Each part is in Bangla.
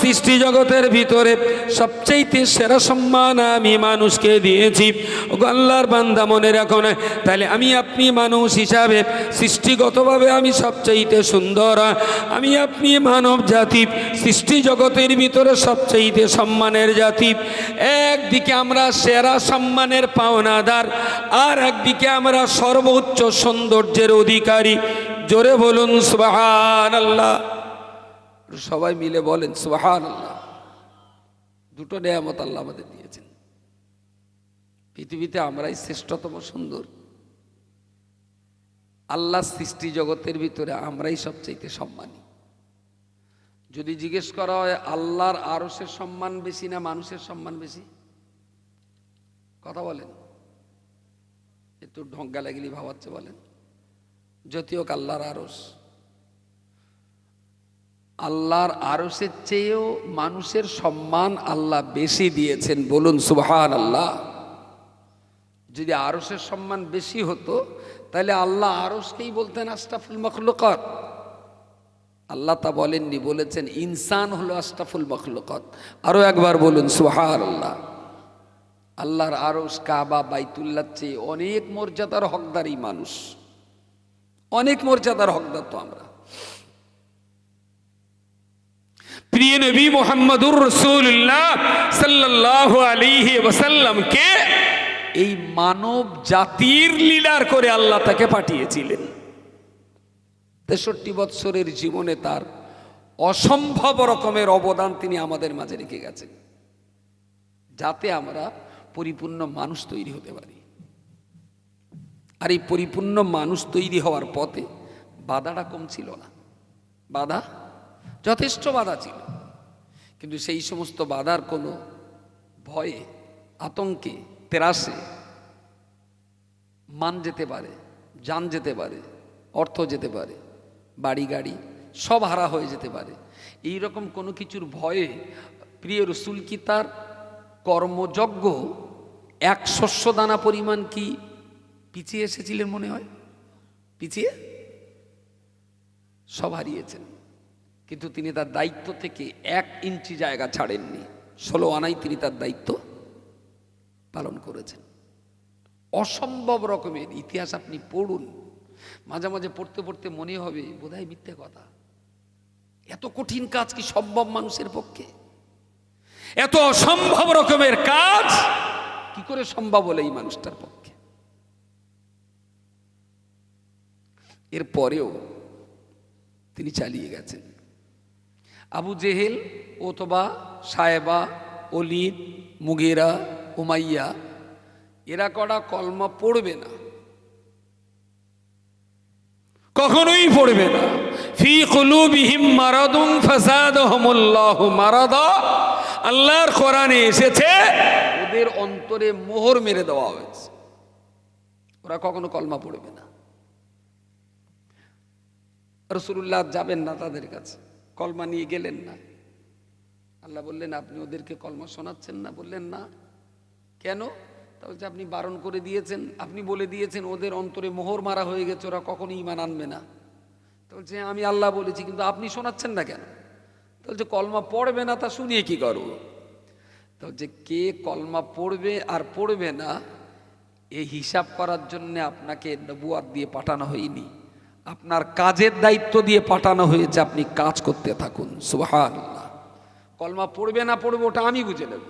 সৃষ্টি জগতের ভিতরে সবচেয়ে সেরা সম্মান আমি মানুষকে দিয়েছি। ওগো আল্লাহর বান্দা মনে রাখো না। তাহলে আমি আপনি মানুষ হিসাবে সৃষ্টিগতভাবে আমি সবচেয়ে সুন্দর। আমি আপনি মানব জাতি, সৃষ্টি জগতের ভিতরে সবচেয়ে সম্মানের জাতি। একদিকে আমরা সেরা সম্মানের পাওনাদার, আর একদিকে আমরা সর্বোচ্চ সৌন্দর্যের অধিকারী। জোরে বলুন সুবহান আল্লাহ সবাই মিলে বলেন সুহান আল্লাহ দুটো নেয়ামত আল্লাহ আমাদের দিয়েছেন। পৃথিবীতে আমরাই শ্রেষ্ঠতম সুন্দর। আল্লাহ সৃষ্টি জগতের ভিতরে আমরাই সবচাইতে সম্মানী। যদি জিজ্ঞেস করা হয়, আল্লাহর আরসের সম্মান বেশি না মানুষের সম্মান বেশি? কথা বলেন। একটু ঢঙ্গা লাগলি ভাবাচ্ছে বলেন। যদিও আল্লাহর আরস আল্লাহর আরসের চেয়েও মানুষের সম্মান আল্লাহ বেশি দিয়েছেন, বলুন সুবহান আল্লাহ যদি আরসের সম্মান বেশি হতো, তাহলে আল্লাহ আরসকেই বলতেন, আস্তাফুল মখলুকত। আল্লাহ তা বলেননি, বলেছেন, ইনসান হলো আস্তাফুল মখলুকত। আরও একবার বলুন সুহার আল্লাহ আল্লাহর আরস কাবা বাইতুল্লার চেয়ে অনেক মর্যাদার হকদারই মানুষ। অনেক মর্যাদার হকদার তো আমরা। প্রিয় নবী মোহাম্মদুর রসুল্লাহ সাল্লাহ আলিহি ওসাল্লামকে এই মানব জাতির লিডার করে আল্লাহ তাকে পাঠিয়েছিলেন। তেষট্টি বৎসরের জীবনে তার অসম্ভব রকমের অবদান তিনি আমাদের মাঝে রেখে গেছেন। যাতে আমরা পরিপূর্ণ মানুষ তৈরি হতে পারি। আর এই পরিপূর্ণ মানুষ তৈরি হওয়ার পথে বাধাটা কম ছিল না। বাধা যথেষ্ট বাধা ছিল। কিন্তু সেই সমস্ত বাধার কোনো ভয়ে, আতঙ্কে, তেরাসে মান যেতে পারে, যান যেতে পারে, অর্থ যেতে পারে, বাড়ি গাড়ি সব হারা হয়ে যেতে পারে। এই রকম কোনো কিছুর ভয়ে প্রিয় রসুল কি তার কর্মযজ্ঞ এক শস্য দানা পরিমাণ কি পিছিয়ে এসেছিলেন মনে হয়? পিছিয়ে? সব হারিয়েছেন। কিন্তু তিনি তার দায়িত্ব থেকে এক ইঞ্চি জায়গা ছাড়েননি। ষোলো আনাই তিনি তার দায়িত্ব পালন করেছেন। অসম্ভব রকমের ইতিহাস আপনি পড়ুন। মাঝে মাঝে পড়তে পড়তে মনে হবে, বোধহয় মিথ্যে কথা। এত কঠিন কাজ কি সম্ভব মানুষের পক্ষে? এত অসম্ভব রকমের কাজ কি করে সম্ভব হলো এই মানুষটার পক্ষে? এর পরেও তিনি চালিয়ে গেছেন। Abu Jahl, Utba, Shayba Walid Mughira, Umayya, এরা কটা কলমা পড়বে না। কখনোই পড়বে না। আল্লাহর এসেছে, ওদের অন্তরে মোহর মেরে দেওয়া হয়েছে। ওরা কখনো কলমা পড়বে না। যাবেন না তাদের কাছে। কলমা নিয়ে গেলেন না। আল্লাহ বললেন, আপনি ওদেরকে কলমা শোনাচ্ছেন না? বললেন, না। কেন? তাহলে আপনি বারণ করে দিয়েছেন। আপনি বলে দিয়েছেন, ওদের অন্তরে মোহর মারা হয়ে গেছে, ওরা কখনো ইমান আনবে না। তো বলছে, আমি আল্লাহ বলেছি, কিন্তু আপনি শোনাচ্ছেন না কেন? তো বলছে, কলমা পড়বে না তা শুনিয়ে কি করব? তো যে কে কলমা পড়বে আর পড়বে না এই হিসাব করার জন্য আপনাকে নবুয়ার দিয়ে পাঠানো হয়নি। আপনার কাজের দায়িত্ব দিয়ে পাঠানো হয়েছে, আপনি কাজ করতে থাকুন। সুহান কলমা পড়বে না পড়বে, ওটা আমি বুঝে নেব।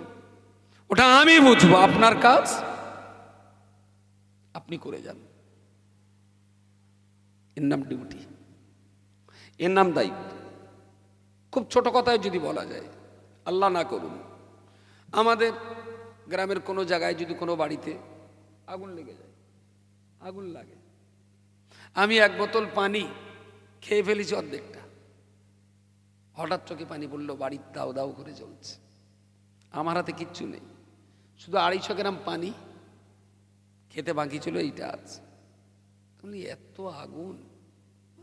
ওটা আমি বুঝব, আপনার কাজ আপনি করে যান। এর নাম ডিউটি এর নাম দায়িত্ব। খুব ছোট কথায় যদি বলা যায়, আল্লাহ না করুন। আমাদের গ্রামের কোনো জায়গায় যদি কোনো বাড়িতে আগুন লেগে যায়, আগুন লাগে। আমি এক বোতল পানি খেয়ে ফেলেছি অর্ধেকটা। হঠাৎ চোখে পানি পড়ল, বাড়ির দাও দাও করে চলছে আমার হাতে কিচ্ছু নেই, শুধু আড়াইশো গ্রাম পানি। খেতে বাকি ছিল এইটা আছে তুমি এত আগুন,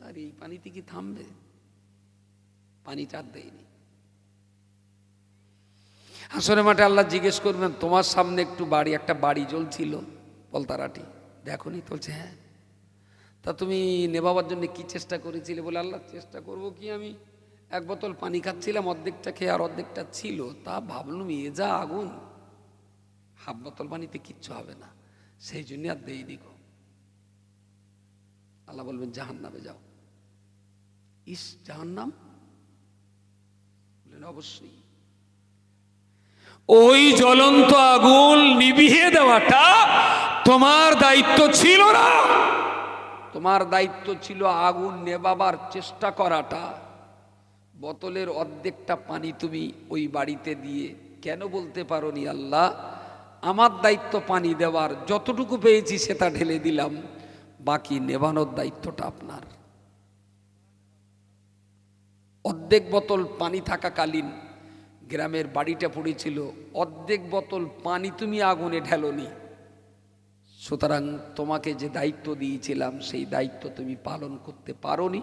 আর এই পানিতে কি থামবে? পানিটা আর দেয়নি। হাসনের মাঠে আল্লাহ জিজ্ঞেস করবেন, তোমার সামনে একটু বাড়ি, একটা বাড়ি জ্বলছিল বলতারাটি। দেখো নি বলছে হ্যাঁ। তা তুমি নেভাবার জন্য কি চেষ্টা করেছিলে বলে আল্লাহ, চেষ্টা করব কি আমি? এক বোতল পানি খাচ্ছিলাম, অর্ধেকটা খেয়ে আর অর্ধেকটা ছিল। তা ভাবলাম, এ যা আগুন, হাফ বোতল পানিতে কিচ্ছু হবে না। সেই জন্য আর দেই দিগো আল্লাহ বলবেন জাহান নামে যাও। ইস জাহান নাম বললেন, অবশ্যই। ওই জ্বলন্ত আগুন নিভিয়ে দেওয়াটা তোমার দায়িত্ব ছিল না। তোমার দায়িত্ব ছিল আগুন নেবাবার চেষ্টা করাটা। বোতলের অর্ধেকটা পানি তুমি ওই বাড়িতে দিয়ে কেন বলতে পারো নি আল্লাহ? আমার দায়িত্ব পানি দেওয়ার যতটুকু পেয়েছি সেটা ঢেলে দিলাম, বাকি নেভানোর দায়িত্বটা আপনার। অর্ধেক বোতল পানি থাকাকালীন গ্রামের বাড়িটা পড়েছিল, অর্ধেক বোতল পানি তুমি আগুনে ঢেলনি। সুতরাং তোমাকে যে দায়িত্ব দিয়েছিলাম, সেই দায়িত্ব তুমি পালন করতে পারোনি।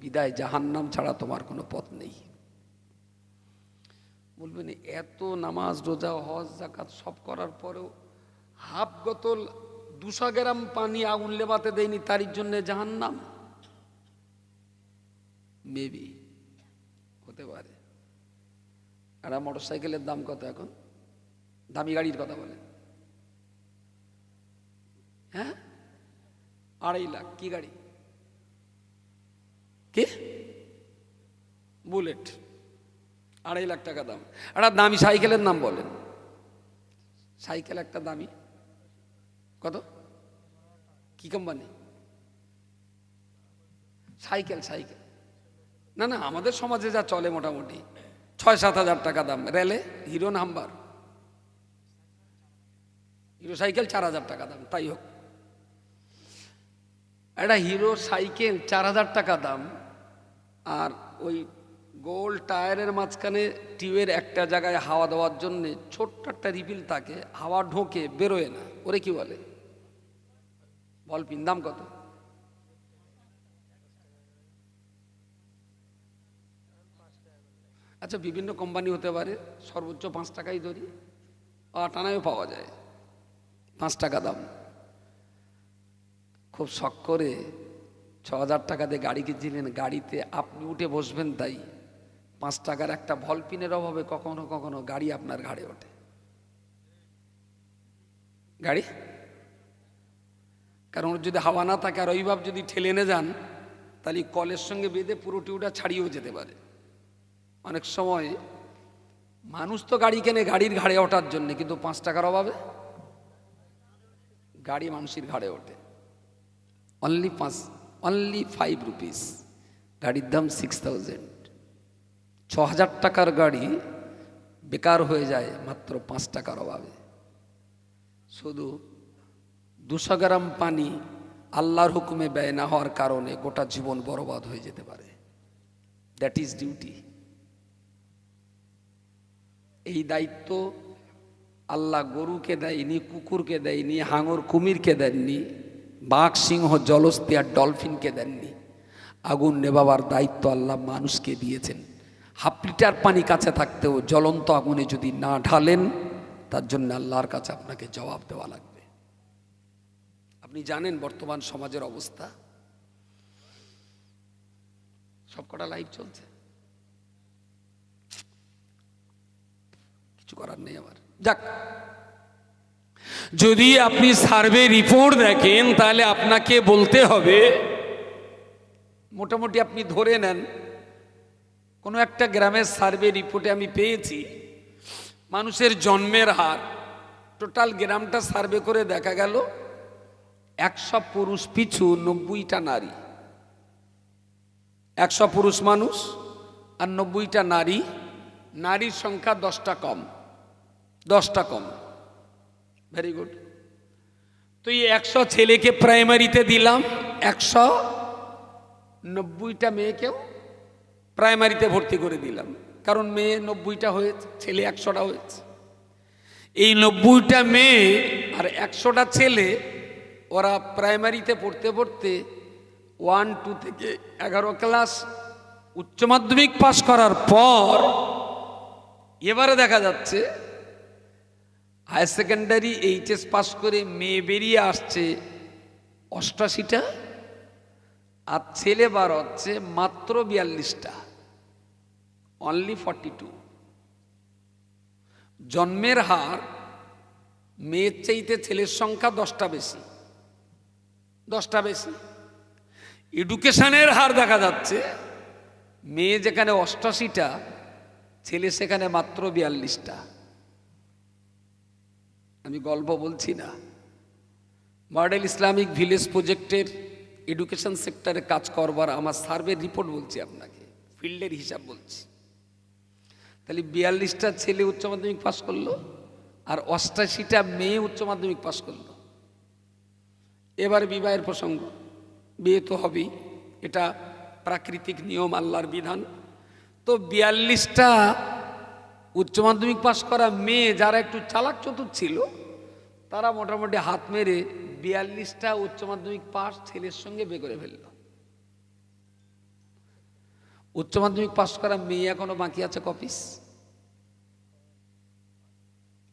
বিদায় জাহান্নাম ছাড়া তোমার কোনো পথ নেই। বলবেন, এত নামাজ, রোজা, হজ জাকাত সব করার পরেও হাফ বোতল দুশো গ্রাম পানি আগুন লেবাতে দেয়নি, তার জন্য জাহান্নাম? মেবি হতে পারে। একটা মোটর সাইকেলের দাম কত এখন? দামি গাড়ির কথা বলেন। হ্যাঁ? আড়াই লাখ। কি গাড়ি? কি? বুলেট। আড়াই লাখ টাকা দাম। একটা দামি সাইকেলের নাম বলেন। সাইকেল একটা দামি। কত? কি কোম্পানি সাইকেল সাইকেল। না না, আমাদের সমাজে যা চলে মোটামুটি, ছয়, সাত হাজার টাকা দাম। রেলে, হিরো নাম্বার। হিরো সাইকেল চার হাজার টাকা দাম। তাই হোক। একটা হিরো সাইকেল চার হাজার টাকা দাম, আর ওই গোল টায়ারের মাঝখানে টিউবের একটা জায়গায় হাওয়া দেওয়ার জন্য ছোট্ট একটা রিপিল থাকে, হাওয়া ঢোকে, বেরোয় না। ওরে কি বলে? বল, পিন, দাম কত? আচ্ছা বিভিন্ন কোম্পানি হতে পারে, সর্বোচ্চ পাঁচ টাকাই ধরি টানায়ও পাওয়া যায়, পাঁচ টাকা দাম। খুব শখ করে ছ হাজার টাকা দিয়ে গাড়ি কিনছিলেন। গাড়িতে আপনি উঠে বসবেন তাই পাঁচ টাকার একটা ভলপিনের অভাবে কখনো কখনো গাড়ি আপনার ঘাড়ে ওঠে। গাড়ি? কারণ ওর যদি হাওয়া না থাকে আর ওইভাবে যদি ঠেলে এনে যান, তাহলে কলের সঙ্গে বেঁধে পুরো টিউটা ছাড়িয়েও যেতে পারে। অনেক সময় মানুষ তো গাড়ি কেনে গাড়ির ঘাড়ে ওঠার জন্য, কিন্তু পাঁচ টাকার অভাবে গাড়ি মানুষের ঘাড়ে ওঠে। অনলি পাঁচ অনলি ফাইভ রুপিস গাড়ির দাম সিক্স থাউজেন্ড ছ হাজার টাকার গাড়ি বেকার হয়ে যায় মাত্র পাঁচ টাকার অভাবে শুধু দুশো গ্রাম পানি আল্লাহর হুকুমে ব্যয় না হওয়ার কারণে গোটা জীবন বরবাদ হয়ে যেতে পারে দ্যাট ইজ ডিউটি এই দায়িত্ব আল্লাহ গরুকে দেয়নি কুকুরকে দেয়নি হাঙর কুমিরকে দেননি বাঘ, সিংহ জলস্তি আর ডলফিনকে দেননি। আগুন নেবাবার দায়িত্ব আল্লাহ মানুষকে দিয়েছেন। হাফ লিটার পানি কাছে থাকতেও জ্বলন্ত আগুনে যদি না ঢালেন, তার জন্য আল্লাহর কাছে আপনাকে জবাব দেওয়া লাগবে। আপনি জানেন বর্তমান সমাজের অবস্থা? সবকটা লাইভ চলছে। কিছু করার নেই আমার। যাক যদি আপনি সার্ভে রিপোর্ট দেখেন, তাহলে আপনাকে বলতে হবে, মোটামুটি আপনি ধরে নেন, কোনো একটা গ্রামের সার্ভে রিপোর্টে আমি পেয়েছি, মানুষের জন্মের হার, টোটাল গ্রামটা সার্ভে করে দেখা গেল, একশো পুরুষ পিছু নব্বইটা নারী। একশো পুরুষ মানুষ আর নব্বইটা নারী, নারীর সংখ্যা দশটা কম দশটা কম। ভেরি গুড তো এই একশো ছেলেকে প্রাইমারিতে দিলাম। একশো নব্বইটা মেয়েকেও প্রাইমারিতে ভর্তি করে দিলাম। কারণ মেয়ে নব্বইটা হয়েছে, ছেলে একশোটা হয়েছে। এই নব্বইটা মেয়ে আর একশোটা ছেলে, ওরা প্রাইমারিতে পড়তে পড়তে ওয়ান টু থেকে এগারো ক্লাস উচ্চ মাধ্যমিক পাশ করার পর এবারে দেখা যাচ্ছে হায়ার সেকেন্ডারি এইচএস পাস করে মেয়ে বেরিয়ে আসছে অষ্টাশিটা, আর ছেলে বার হচ্ছে মাত্র বিয়াল্লিশটা অনলি ফর্টি টু জন্মের হার, মেয়ের চাইতে ছেলের সংখ্যা দশটা বেশি দশটা বেশি। এডুকেশনের হার দেখা যাচ্ছে, মেয়ে যেখানে অষ্টাশিটা, ছেলে সেখানে মাত্র বিয়াল্লিশটা। আমি গল্প বলছি না। মডেল ইসলামিক ভিলেজ প্রজেক্টের এডুকেশন সেক্টরে কাজ করবার আমার সার্ভের রিপোর্ট বলছি আপনাকে, ফিল্ডের হিসাব বলছি। তাহলে বিয়াল্লিশটা ছেলে উচ্চ মাধ্যমিক পাশ করল আর অষ্টাশিটা মেয়ে উচ্চ মাধ্যমিক পাশ করল। এবার বিবাহের প্রসঙ্গ, বিয়ে তো হবেই, এটা প্রাকৃতিক নিয়ম, আল্লাহর বিধান। তো বিয়াল্লিশটা উচ্চ মাধ্যমিক পাশ করা মেয়ে যারা একটু চালাক চতুর ছিল, তারা মোটামুটি হাত মেরে বিয়াল্লিশটা উচ্চ মাধ্যমিক পাস ছেলের সঙ্গে বে করে ফেলল। উচ্চ মাধ্যমিক পাস করা মেয়ে এখনও বাকি আছে কপিস।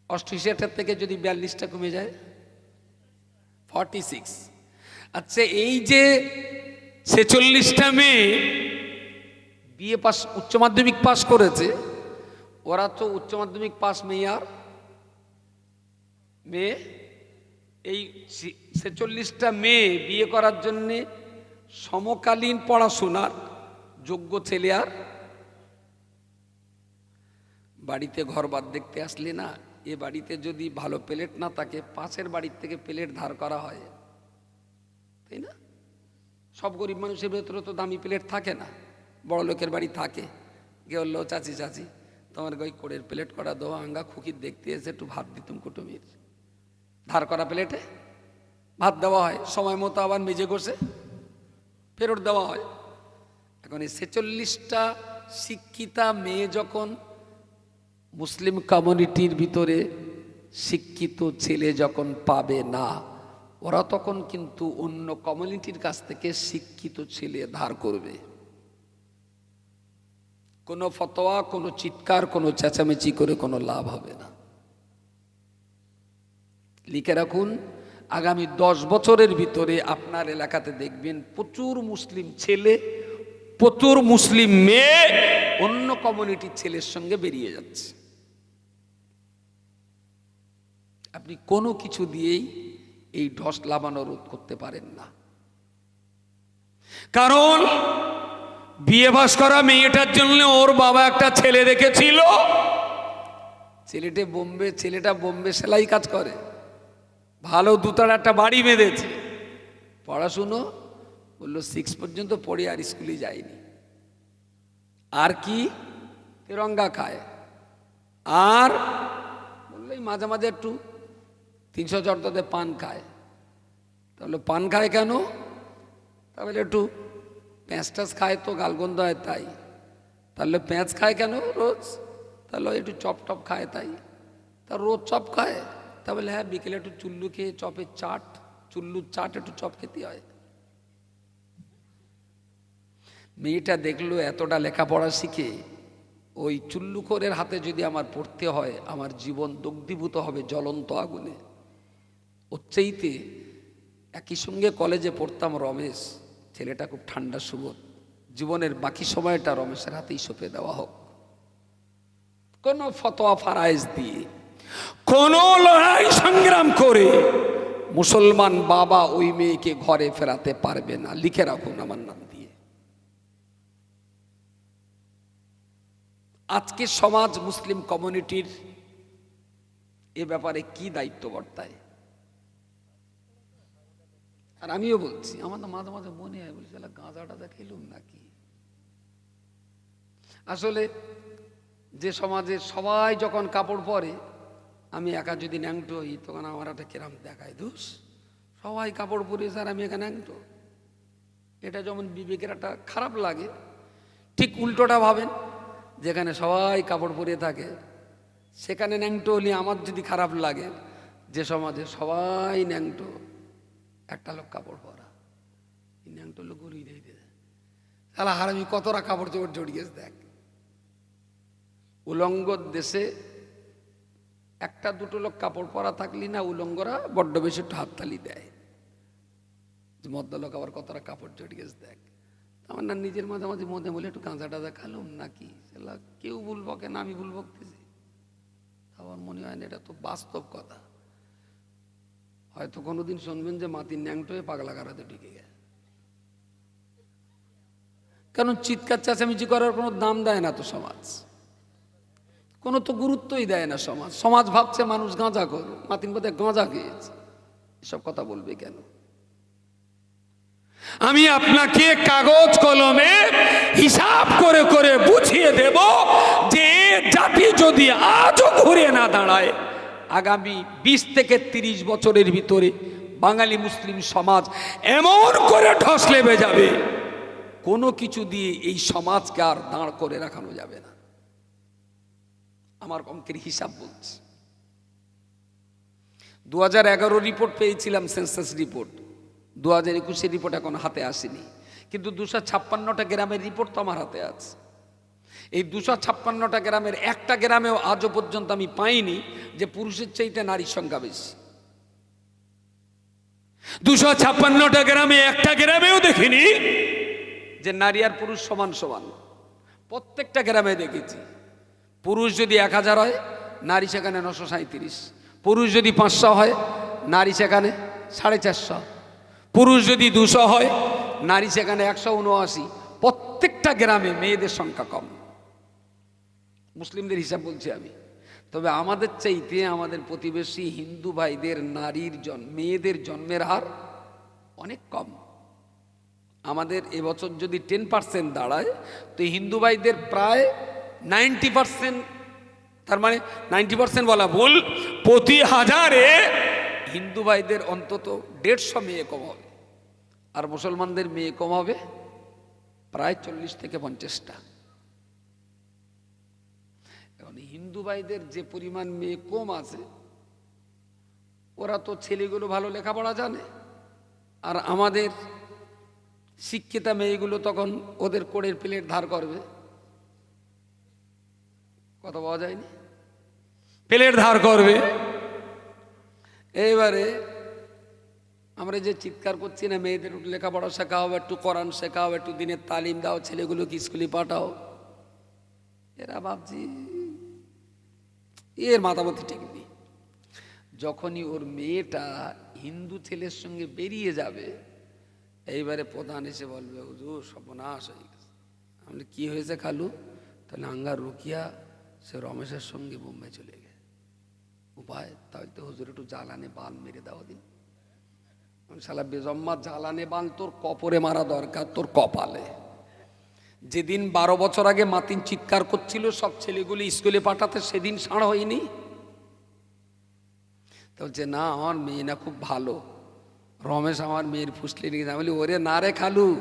অষ্টআশিটার থেকে যদি বিয়াল্লিশটা কমে যায়, ফর্টি সিক্স। আচ্ছা এই যে ছেচল্লিশটা মেয়ে বিএ পাস উচ্চ মাধ্যমিক পাস করেছে ওরা তো উচ্চ মাধ্যমিক পাস মেয়ে আর। মেয়ে, এই ছেচল্লিশটা মেয়ে বিয়ে করার জন্যে সমকালীন পড়াশোনার যোগ্য ছেলে আর। বাড়িতে ঘর বাদ দেখতে আসলে না, এ বাড়িতে যদি ভালো প্লেট না থাকে, পাশের বাড়ির থেকে প্লেট ধার করা হয়। তাই না? সব গরিব মানুষের ভেতরে তো দামি প্লেট থাকে না বড় লোকের বাড়ি থাকে। বলল, চাচি চাচি। তোমার গই কোড়ের প্লেট করা দো আঙ্গা খুকির দেখতে এসে একটু ভাত দিতুম কুটুমির। ধার করা প্লেটে? ভাত দেওয়া হয়, সময় মতো আবার মেজে কষে ফেরত দেওয়া হয়। এখন এই ছেচল্লিশটা শিক্ষিতা মেয়ে যখন মুসলিম কমিউনিটির ভিতরে শিক্ষিত ছেলে যখন পাবে না, ওরা তখন কিন্তু অন্য কমিউনিটির কাছ থেকে শিক্ষিত ছেলে ধার করবে। কোনো ফতোয়া, কোনো চিৎকার, কোনো চেঁচামেচি করে কোনো লাভ হবে না। লিখে রাখুন, আগামী দশ বছরের ভিতরে আপনার এলাকাতে দেখবেন প্রচুর মুসলিম ছেলে, প্রচুর মুসলিম মেয়ে অন্য কমিউনিটির ছেলের সঙ্গে বেরিয়ে যাচ্ছে। আপনি কোনো কিছু দিয়েই এই ঢস লাভানো রোধ করতে পারেন না। কারণ বিয়ে বাস করা মেয়েটার জন্য ওর বাবা একটা ছেলে রেখেছিল ছেলেটে বোম্বে, ছেলেটা বোম্বে সেলাই কাজ করে। ভালো দুতার একটা বাড়ি বেঁধেছে। পড়াশুনো? বলল সিক্স পর্যন্ত পড়ে আর স্কুলে যায়নি। আর কি? তেরঙ্গা খায়। আর? বললেই মাঝে মাঝে একটু তিনশো চর্দাতে পান খায়। তাহলে পান খায় কেন? তাহলে একটু প্যাঁচ ট্যাঁচ খায় তো গালগন্ধ হয় তাই। তাহলে প্যাঁচ খায় কেন রোজ? তাহলে একটু চপ টপ খায় তাই। তা রোজ চপ খায়? তা বলে হ্যাঁ বিকেলে একটু চুল্লু খেয়ে চপের চাট, চুল্লুর চাট একটু চপ খেতে হয়। মেয়েটা দেখল এতটা লেখাপড়া শিখে, ওই চুল্লুখোরের হাতে যদি আমার পড়তে হয়, আমার জীবন দগ্ধীভূত হবে জ্বলন্ত আগুনে। ওর চাইতে একই সঙ্গে কলেজে পড়তাম রমেশ। ছেলেটা খুব ঠান্ডা সুবোধ। জীবনের বাকি সময়টা রমেশের হাতেই সঁপে দেওয়া হোক। কোনো ফতোয়া ফারাইজ দিয়ে, কোন লড়াই সংগ্রাম করে মুসলমান বাবা ওই মেয়েকে ঘরে ফেরাতে পারবে না। লিখে রাখুন আমার নাম দিয়ে। আজকে সমাজ মুসলিম কমিউনিটির এ ব্যাপারে কি দায়িত্ব বর্তায়? আর আমিও বলছি, আমার তো মাঝে মাঝে মনে হয় বলছি তাহলে গাঁজাটা খেলুম নাকি? আসলে যে সমাজে সবাই যখন কাপড় পরে, আমি একা যদি ন্যাংটো হই, তখন আমার একটা কিরাম দেখায়, দোষ? সবাই কাপড় পরে, স্যার, আমি একা ন্যাংটো? এটা যেমন বিবেকের একটা খারাপ লাগে, ঠিক উল্টোটা ভাবেন, যেখানে সবাই কাপড় পরে থাকে, সেখানে ন্যাংটো হলে আমার যদি খারাপ লাগে, যে সমাজে সবাই ন্যাংটো একটা লোক কাপড় পরা। ন্যাংটো লোক গড়িয়ে দিয়ে দেয়। তাহলে হারামি কতটা কাপড় চোপড় জড়িয়েছে দেখ। উলঙ্গ দেশে একটা দুটো লোক কাপড় পরা থাকলি না, উলঙ্গরা বড্ড বেশি একটু হাততালি দেয়। মদ্দলোক আবার কতটা কাপড় জড়িয়েছে দেখ। আমার না নিজের মাঝে মাঝে মধ্যে বলে একটু কাঁচা টাঁচা খালুম নাকি? কেউ বলব কেন আমি বলতেছি আমার মনে হয় না, এটা তো বাস্তব কথা। হয়তো কোনোদিন শুনবেন যে মাতির ন্যাংটো হয়ে পাগলা গাড়াতে ঢুকে গেছে। কারণ চিৎকার চেঁচামেচি করার কোনো দাম দেয় না তো সমাজ? কোনো তো গুরুত্বই দেয় না সমাজ। সমাজ ভাবছে মানুষ গাঁজা কর মাতিন বোধে গাঁজা খেয়েছে। এসব কথা বলবে কেন? আমি আপনাকে কাগজ কলমে হিসাব করে করে বুঝিয়ে দেব যে জাতি যদি আজও ঘুরে না দাঁড়ায় আগামী বিশ থেকে তিরিশ বছরের ভিতরে বাঙালি মুসলিম সমাজ এমন করে ঢস লেবে যাবে। কোনো কিছু দিয়ে এই সমাজকে আর দাঁড় করে রাখানো যাবে না। আমার অঙ্কের হিসাব বলছি। দু হাজার এগারো রিপোর্ট পেয়েছিলাম সেন্সাস রিপোর্ট দু হাজার রিপোর্ট এখন হাতে আসেনি। কিন্তু দুশো ছাপ্পান্নটা গ্রামের রিপোর্ট তো আমার হাতে আছে। এই দুশো ছাপ্পান্নটা গ্রামের একটা গ্রামেও আজও পর্যন্ত আমি পাইনি যে পুরুষের চাইতে নারীর সংখ্যা বেশি। দুশো ছাপ্পান্নটা গ্রামে একটা গ্রামেও দেখিনি যে নারী আর পুরুষ সমান সমান। প্রত্যেকটা গ্রামে দেখেছি। পুরুষ যদি এক হাজার হয়, নারী সেখানে নশো সাঁত্রিশ পুরুষ যদি পাঁচশো হয়, নারী সেখানে সাড়ে চারশো। পুরুষ যদি দুশো হয়, নারী সেখানে একশো উনআশি। প্রত্যেকটা গ্রামে মেয়েদের সংখ্যা কম। মুসলিমদের হিসাব বলছি আমি। তবে আমাদের চাইতে আমাদের প্রতিবেশী হিন্দু ভাইদের নারীর জন্ম মেয়েদের জন্মের হার অনেক কম। আমাদের এবছর যদি টেন পার্সেন্ট দাঁড়ায়, তো হিন্দু ভাইদের প্রায় নাইনটি পার্সেন্ট, তার মানে নাইনটি পার্সেন্ট বলা ভুল, প্রতি হাজারে হিন্দু ভাইদের অন্তত দেড়শো মেয়ে কম হবে। আর মুসলমানদের মেয়ে কম হবে প্রায় চল্লিশ থেকে পঞ্চাশটা। এখন হিন্দু ভাইদের যে পরিমাণ মেয়ে কম আছে ওরা তো ছেলেগুলো ভালো লেখাপড়া জানে। আর আমাদের শিক্ষিতা মেয়েগুলো তখন ওদের কোড়ের প্লেট ধার করবে। কথা পাওয়া যায়নি? প্লেট ধার করবে। এইবারে আমরা যে চিৎকার করছি না মেয়েদের একটু লেখাপড়া শেখাও একটু কোরআন শেখাও একটু দিনের তালিম দাও ছেলেগুলোকে স্কুলে পাঠাও। এরা ভাবছি এর মাথামতি ঠিক নেই। যখনই ওর মেয়েটা হিন্দু ছেলের সঙ্গে বেরিয়ে যাবে, এইবারে প্রধান এসে বলবে, হুজুর, সর্বনাশ হয়ে গেছে। আমি কী হয়েছে খালু? তাহলে আঙ্গার রুকিয়া, সে রমেশের সঙ্গে বোম্বে চলে গেছে। উপায় তাহলে তো হুজুর, একটু জ্বালানে বান মেরে দাও দিন। শালা বেজম্মা জ্বালানে বান তোর কপরে মারা দরকার, তোর কপালে। যেদিন বারো বছর আগে মাতিন চিৎকার করছিল, সব ছেলেগুলি স্কুলে পাঠাতে সেদিন সাড় হয়নি? তো বলছে, না, আমার মেয়ে না খুব ভালো। রমেশ আমার মেয়ের ফুসলে নিয়ে গেছে। আমি বলি, ওরে না রে খালু,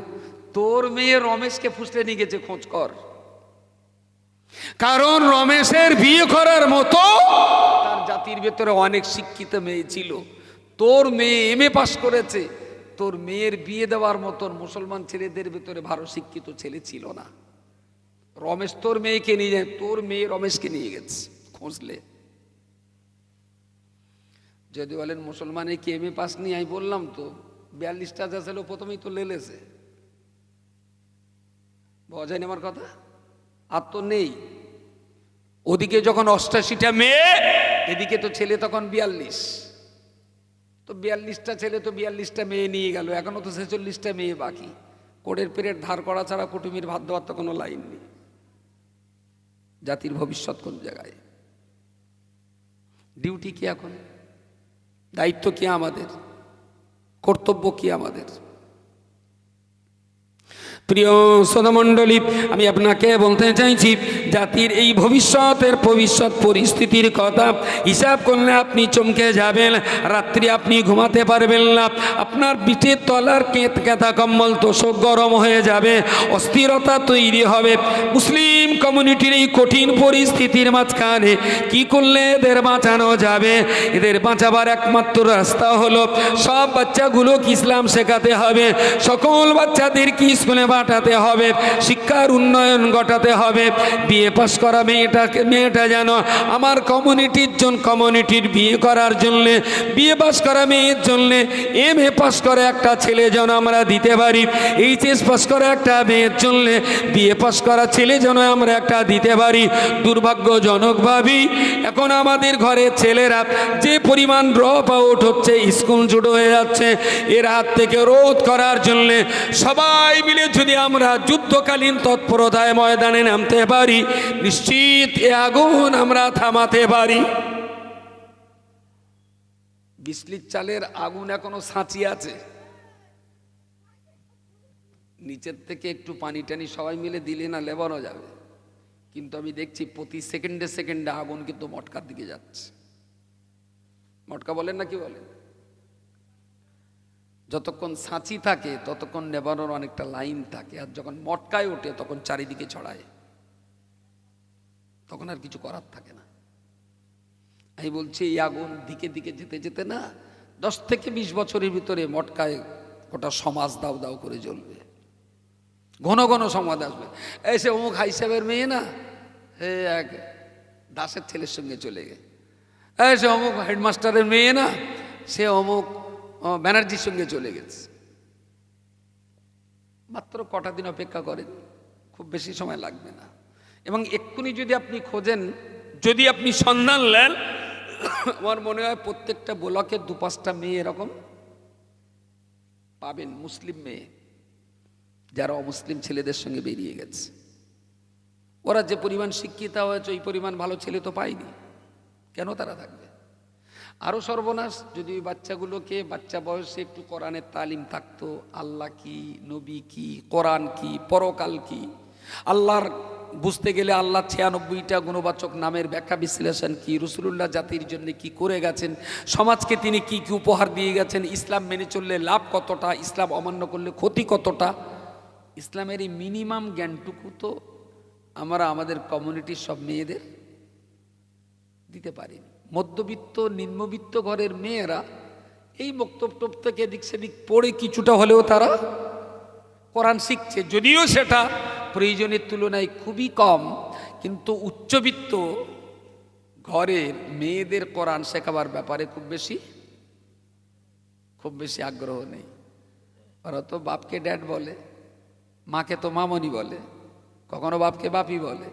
তোর মেয়ে রমেশকে ফুসলে নিয়ে গেছে, খোঁজ কর। কারণ রমেশের বিয়ে করার মতো তার জাতির ভেতরে অনেক শিক্ষিত মেয়ে ছিল। তোর মেয়ে এম এ পাশ করেছে। তোর মেয়ের বিয়ে দেওয়ার মতন মুসলমান ছেলেদের ভেতরে ভালো শিক্ষিত ছেলে ছিল না। রমেশ তোর মেয়েকে নিয়ে যায় তোর মেয়ে রমেশকে নিয়ে গেছে, খুঁজলে। যদি বলেন মুসলমানের কি এম এ পাস নিয়ে আমি বললাম তো বিয়াল্লিশটা যা ছিল প্রথমেই তো লেলেছে বোঝা যায়নি আমার কথা? আর তো নেই। ওদিকে যখন অষ্টাশিটা মেয়ে, এদিকে তো ছেলে তখন বিয়াল্লিশ। তো বিয়াল্লিশটা ছেলে তো বিয়াল্লিশটা মেয়ে নিয়ে গেল এখনও তো ছেচল্লিশটা মেয়ে বাকি। কোড়ের পেরের ধার করা ছাড়া কুটুমির ভাত দেওয়ার তো কোনো লাইন নেই। জাতির ভবিষ্যৎ কোন জায়গায়? ডিউটি কি এখন? দায়িত্ব কি আমাদের? কর্তব্য কি আমাদের? প্রিয় সদমণ্ডলী, আমি আপনাকে বলতে চাইছি, জাতির এই ভবিষ্যতের ভবিষ্যৎ পরিস্থিতির কথা। হিসাব করলে আপনি চমকে যাবেন, রাত্রি আপনি ঘুমাতে পারবেন না। আপনার পিঠের তলার কেত কেতা কম্বল তোষক গরম হয়ে যাবে, অস্থিরতা তৈরি হবে। মুসলিম কমিউনিটির এই কঠিন পরিস্থিতির মাঝখানে কি করলে এদের বাঁচানো যাবে? এদের বাঁচাবার একমাত্র রাস্তা হলো, সব বাচ্চাগুলোকে ইসলাম শেখাতে হবে। সকল বাচ্চাদের কি স্কুলে পাঠাতে হবে, শিক্ষার উন্নয়ন ঘটাতে হবে। বিয়ে পাস করা মেয়েটাকে, মেয়েটা যেন আমার কমিউনিটির জন কমিউনিটির বিয়ে করার জন্যে বিয়ে পাস করা মেয়ের জন্যে এম এ পাস করে একটা ছেলে যেন আমরা দিতে পারি। এইচএস পাস করা একটা মেয়ের জন্যে, বিএ পাস করা ছেলে যেন আমরা একটা দিতে পারি। দুর্ভাগ্যজনকভাবেই এখন আমাদের ঘরে ছেলেরা যে পরিমাণ ড্রপ আউট হচ্ছে, স্কুল ছুটো হয়ে যাচ্ছে, এর হাত থেকে রোধ করার জন্যে সবাই মিলে যদি আমরা যুদ্ধকালীন তৎপরতায় ময়দানে নামতে পারি, নিশ্চিত এ আগুন আমরা থামাতে পারি। বিসলির চালের আগুন এখনও সাঁচি আছে। নিচের থেকে একটু পানি টানি সবাই মিলে দিলে না লেবানো যাবে। কিন্তু আমি দেখছি প্রতি সেকেন্ডে সেকেন্ডে আগুন কিন্তু মটকার দিকে যাচ্ছে। মটকা বলেন না কি বলেন? যতক্ষণ সাঁচি থাকে, ততক্ষণ নেবানোর অনেকটা লাইন থাকে আর যখন মটকায় ওঠে, তখন চারিদিকে ছড়ায়। তখন আর কিছু করার থাকে না। আমি বলছি, এই আগুন দিকে দিকে যেতে যেতে না, দশ থেকে বিশ বছরের ভিতরে মটকায় গোটা সমাজ দাও দাও করে জ্বলবে। ঘন ঘন সমাজ আসবে। এই সে অমুক হাই সাহেবের মেয়ে না? হে এক দাসের ছেলের সঙ্গে চলে গে এই সে অমুক হেডমাস্টারের মেয়ে না? সে অমুক ব্যানার্জির সঙ্গে চলে গেছে। মাত্র কটা দিন অপেক্ষা করেন, খুব বেশি সময় লাগবে না। এবং এক্ষুনি যদি আপনি খোঁজেন, যদি আপনি সন্ধান নেন, আমার মনে হয় প্রত্যেকটা ব্লকে দু পাঁচটা মেয়ে এরকম পাবেন, মুসলিম মেয়ে, যারা অমুসলিম ছেলেদের সঙ্গে বেরিয়ে গেছে। ওরা যে পরিমাণ শিক্ষিতা হয়েছে, ওই পরিমাণ ভালো ছেলে তো পায়নি। কেন তারা থাকবে? আরও সর্বনাশ, যদি বাচ্চাগুলোকে বাচ্চা বয়সে একটু কোরআনের তালিম থাকতো, আল্লাহ কি, নবী কি, কোরআন কি, পরকাল কি? আল্লাহর বুঝতে গেলে আল্লাহ ছিয়ানব্বইটা গুণবাচক নামের ব্যাখ্যা, বিশ্লেষণ কি? রসুলুল্লাহ জাতির জন্য কি করে গেছেন? সমাজকে তিনি কি কি উপহার দিয়ে গেছেন? ইসলাম মেনে চললে লাভ কতটা? ইসলাম অমান্য করলে ক্ষতি কতটা? ইসলামের এই মিনিমাম জ্ঞানটুকু তো আমরা, আমাদের কমিউনিটির সব মেয়েদের দিতে পারিনি মধ্যবিত্ত, নিম্নবিত্ত ঘরের মেয়েরা এই বক্তব্য থেকে এদিক সেদিক পড়ে কিছুটা হলেও তারা কোরআন শিখছে। যদিও সেটা প্রয়োজনের তুলনায় খুবই কম, কিন্তু উচ্চবিত্ত ঘরের মেয়েদের কোরআন শেখাবার ব্যাপারে খুব বেশি খুব বেশি আগ্রহ নেই। ওরা তো বাপকে ড্যাড বলে, মাকে তো মামনি বলে, কখনো বাপকে বাপি বলে।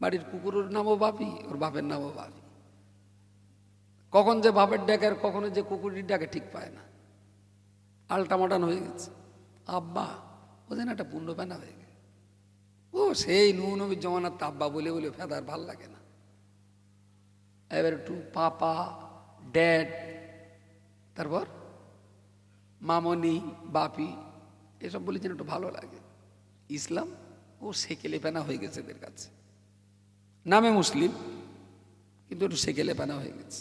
বাড়ির কুকুরের নামও বাপি, ওর বাপের নামও বাপি। কখন যে বাপের ডাকে আর কখনো যে কুকুরের ডাকে ঠিক পায় না। আলটামাটান হয়ে গেছে। আব্বা, ও যেন একটা পূর্ণ পেনা হয়ে গেছে। ও সেই নু নবীর জমানার তো আব্বা বলে বলে ফেদার ভালো লাগে না। এবার একটু পাপা, ড্যাড, তারপর মামনি, বাপি, এসব বলে যেন একটু ভালো লাগে। ইসলাম, ও সেকেলে পেনা হয়ে গেছে এদের কাছে। নামে মুসলিম কিন্তু একটু সেকেলে পানা হয়ে গেছে।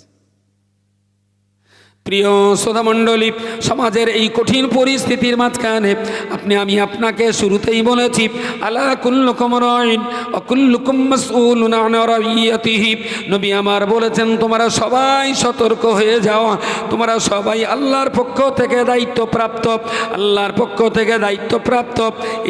প্রিয় শ্রোতামণ্ডলী সমাজের এই কঠিন পরিস্থিতির মাঝখানে আপনি, আমি আপনাকে শুরুতেই বলেছি, আলা কুল্লুকুম রাইন অকুল্লুকুম মাসউলুন আন রাইয়াতিহি। নবী আমার বলেছেন, তোমরা সবাই সতর্ক হয়ে যাও। তোমরা সবাই আল্লাহর পক্ষ থেকে দায়িত্বপ্রাপ্ত আল্লাহর পক্ষ থেকে দায়িত্বপ্রাপ্ত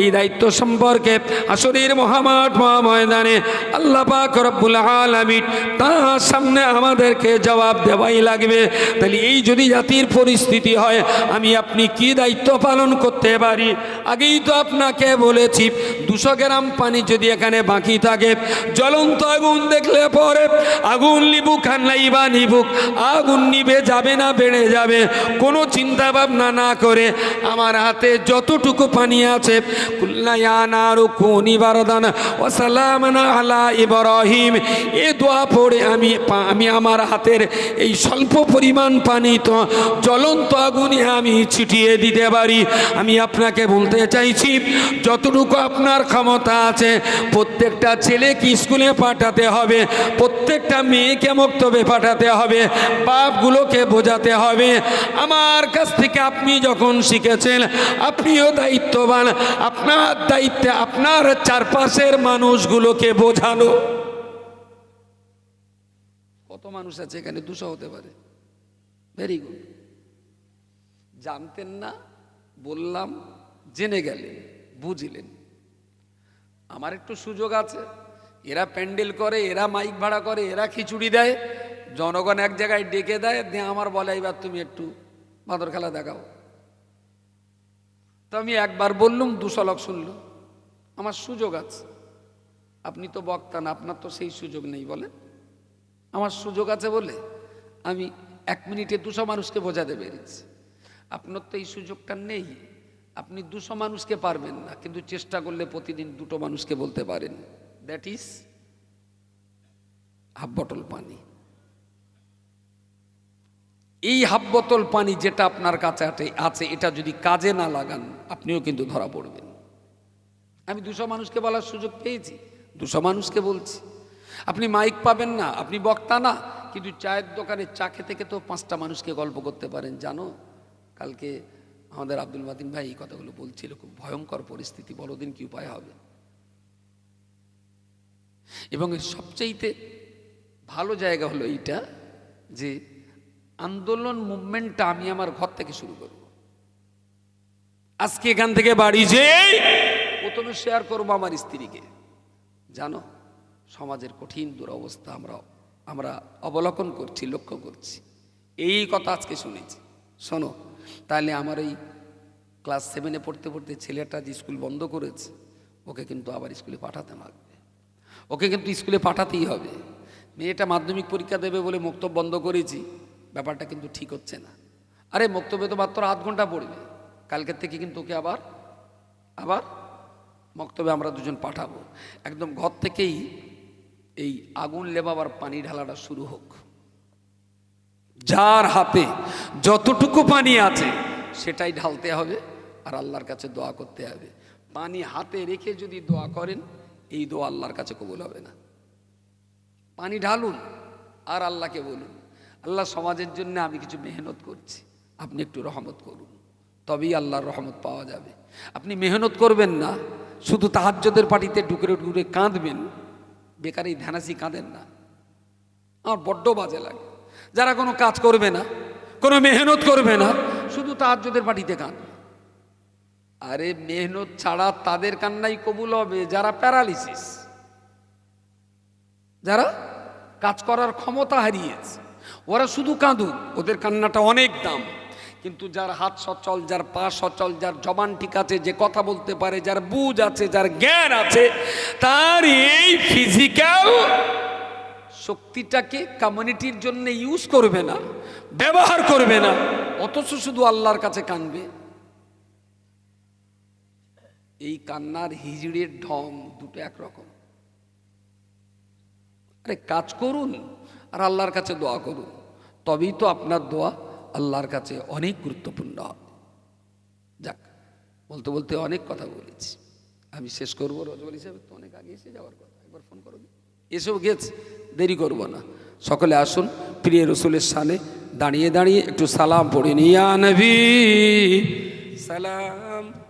এই দায়িত্ব সম্পর্কে আসরের মহামাঠ মহাময়দানে আল্লাহ পাক রব্বুল আলামিন তার সামনে আমাদেরকে জবাব দেওয়াই লাগবে। তাহলে এই যদি জাতির পরিস্থিতি হয়, আমি আপনি কি দায়িত্ব পালন করতে পারি? আগেই তো আপনাকে বলেছি, দুশো গ্রাম পানি যদি এখানে বাকি থাকে, জ্বলন্ত আগুন দেখলে পরে আগুন নিবুক আর নাইবা নিবুক। আগুন নিবে, যাবে না, বেড়ে যাবে। কোনো চিন্তা ভাবনা না করে আমার হাতে যতটুকু পানি আছে ওয়াসালামানা আলা এ আমি আমি আমার হাতের এই স্বল্প পরিমাণ পানি তো জ্বলন্ত আগুনে আমি ছিটিয়ে দিতে পারি। আমি আপনাকে বলতে চাইছি, যতটুকু আপনার ক্ষমতা আছে, প্রত্যেকটা ছেলেকে স্কুলে পাঠাতে হবে, প্রত্যেকটা মেয়েকে মক্তবে পাঠাতে হবে, বাপগুলোকে বোঝাতে হবে। আমার কাছ থেকে আপনি যখন শিখেছেন, আপনিও দায়িত্ববান, আপনার দায়িত্বে আপনার চারপাশের মানুষগুলোকে বোঝানো। কত মানুষ আছে এখানে? দুশো হতে পারে। ভেরি গুড জানতেন না, বললাম, জেনে গেলেন, বুঝলেন। আমার একটু সুযোগ আছে। এরা প্যান্ডেল করে, এরা মাইক ভাড়া করে, এরা খিচুড়ি দেয়। জনগণ এক জায়গায় ডেকে দেয়, দিয়ে আমার বলে এবার তুমি একটু বাঁদর খেলা দেখাও। তো আমি একবার বললুম দুশো লোক শুনল। আমার সুযোগ আছে। আপনি তো বক্তা না, আপনার তো সেই সুযোগ নেই বলে। আমার সুযোগ আছে বলে আমি এক মিনিটে দুশো মানুষকে বোঝাতে পেরেছি আপনার তো এই সুযোগটা নেই। আপনি দুশো মানুষকে পারবেন না, কিন্তু চেষ্টা করলে প্রতিদিন দুটো মানুষকে বলতে পারেন। দ্যাট ইজ হাফ বটল পানি। এই হাফ বোতল পানি যেটা আপনার কাছে আছে এটা যদি কাজে না লাগান, আপনিও কিন্তু ধরা পড়বেন। আমি দুশো মানুষকে বলার সুযোগ পেয়েছি, দুশো মানুষকে বলছি। আপনি মাইক পাবেন না, আপনি বক্তা না কিন্তু চায়ের দোকানে চা খেতে খেতে তো পাঁচটা মানুষকে গল্প করতে পারেন, জানো? কালকে আমাদের আব্দুল মাদিন ভাই এই কথাগুলো বলছিল, খুব ভয়ঙ্কর পরিস্থিতি, বড়দিন কি উপায় হবে? এবং এর সবচাইতে ভালো জায়গা হলো এইটা যে আন্দোলন মুভমেন্টটা আমি আমার ঘর থেকে শুরু করব। আজকে এখান থেকে বাড়ি যেই প্রথমে শেয়ার করব আমার স্ত্রীকে। জানো? সমাজের কঠিন দুরবস্থা আমরা আমরা অবলোকন করছি, লক্ষ্য করছি। এই কথা আজকে শুনেছি। শোনো, তাহলে আমার এই ক্লাস সেভেনে পড়তে পড়তে ছেলেটা যে স্কুল বন্ধ করেছে, ওকে কিন্তু আবার স্কুলে পাঠাতে লাগবে ওকে কিন্তু স্কুলে পাঠাতেই হবে। মেয়েটা মাধ্যমিক পরীক্ষা দেবে বলে মক্তব বন্ধ করেছি, ব্যাপারটা কিন্তু ঠিক হচ্ছে না। আরে মক্তবে তো মাত্র আধ ঘণ্টা পড়বে। কালকের থেকে কিন্তু ওকে আবার আবার মক্তবে আমরা দুজন পাঠাবো। একদম ঘর থেকেই এই আগুন লেবাবার পানি ঢালাটা শুরু হোক। যার হাতে যতটুকু পানি আছে, সেটাই ঢালতে হবে আর আল্লাহর কাছে দোয়া করতে হবে। পানি হাতে রেখে যদি দোয়া করেন, এই দোয়া আল্লাহর কাছে কবুল হবে না। পানি ঢালুন আর আল্লাহকে বলুন, আল্লাহ সমাজের জন্য আমি কিছু মেহনত করছি, আপনি একটু রহমত করুন। তবেই আল্লাহর রহমত পাওয়া যাবে। আপনি মেহনত করবেন না, শুধু তাহাজ্যদের পার্টিতে ডুকরে ডুকরে কাঁদবেন বেকার ধ্যানাসি কাঁদেন না। আমার বড্ড বাজে লাগে। যারা কোনো কাজ করবে না, কোনো মেহনত করবে না, শুধু তাহাজ্যদের পার্টিতে কান। আরে মেহনত ছাড়া তাদের কান্নাই কবুল হবে যারা প্যারালিসিস। যারা কাজ করার ক্ষমতা হারিয়েছে, ওরা শুধু কাঁদুক, ওদের কান্নাটা অনেক দাম। কিন্তু যার হাত সচল, যার পা সচল, যার জবান ঠিক আছে, যে কথা বলতে পারে, যার বুঝ আছে, যার জ্ঞান আছে, তার এই ফিজিক্যাল শক্তিটাকে কমিউনিটির জন্য ইউজ করবে না, ব্যবহার করবে না, অথচ শুধু আল্লাহর কাছে কানবে। এই কান্নার হিজড়ের ঢং দুটো একরকম। আরে কাজ করুন, আর আল্লাহর কাছে দোয়া করুন, তবেই তো আপনার দোয়া আল্লাহর কাছে অনেক গুরুত্বপূর্ণ। যাক, বলতে বলতে অনেক কথা বলেছি। আমি শেষ করব রজবল হিসাবে, তো অনেক আগে এসে যাওয়ার কথা। একবার ফোন করো এসব গেছে, দেরি করব না। সকলে আসুন, প্রিয় রসুলের সানে দাঁড়িয়ে দাঁড়িয়ে একটু সালাম পড়ে নিয়া নবী। সালাম।